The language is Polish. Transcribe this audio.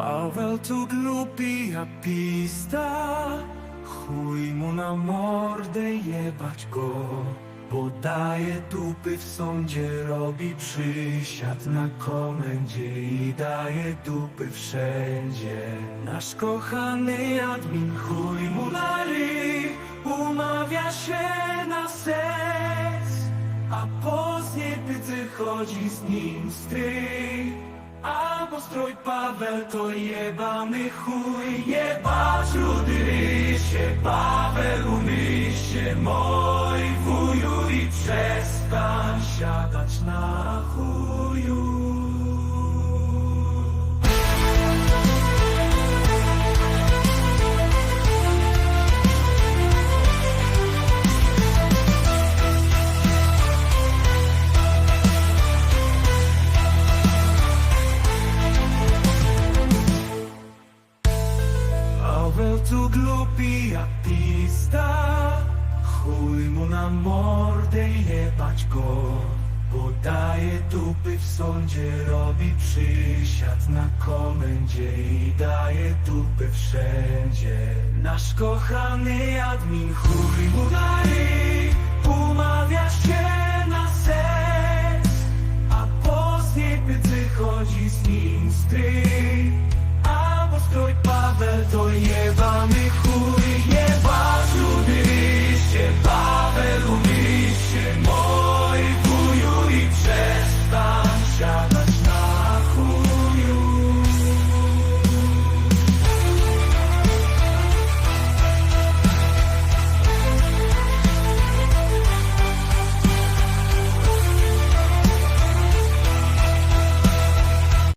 Paweł tu głupi apista Chuj mu na mordę jebać go Bo daje dupy w sądzie Robi przysiad na komendzie I daje dupy wszędzie. Nasz kochany admin chuj mu na ryj Umawia się na seks A później pyty chodzi z nim stryj Albo strój Paweł to jebany chuj. Jebać rudy rysie Paweł umyj się Mój wuju i przestań siadać na chuju Paweł tu głupi artysta Chuj mu na mordę jebać go Bo daje dupy w sądzie Robi przysiad na komendzie I daje dupy wszędzie. Nasz kochany admin chuj mu na ryj Umawia się na seks A później pyty chodzi z nim stryj Albo strój Paweł to jebany chuj Jebać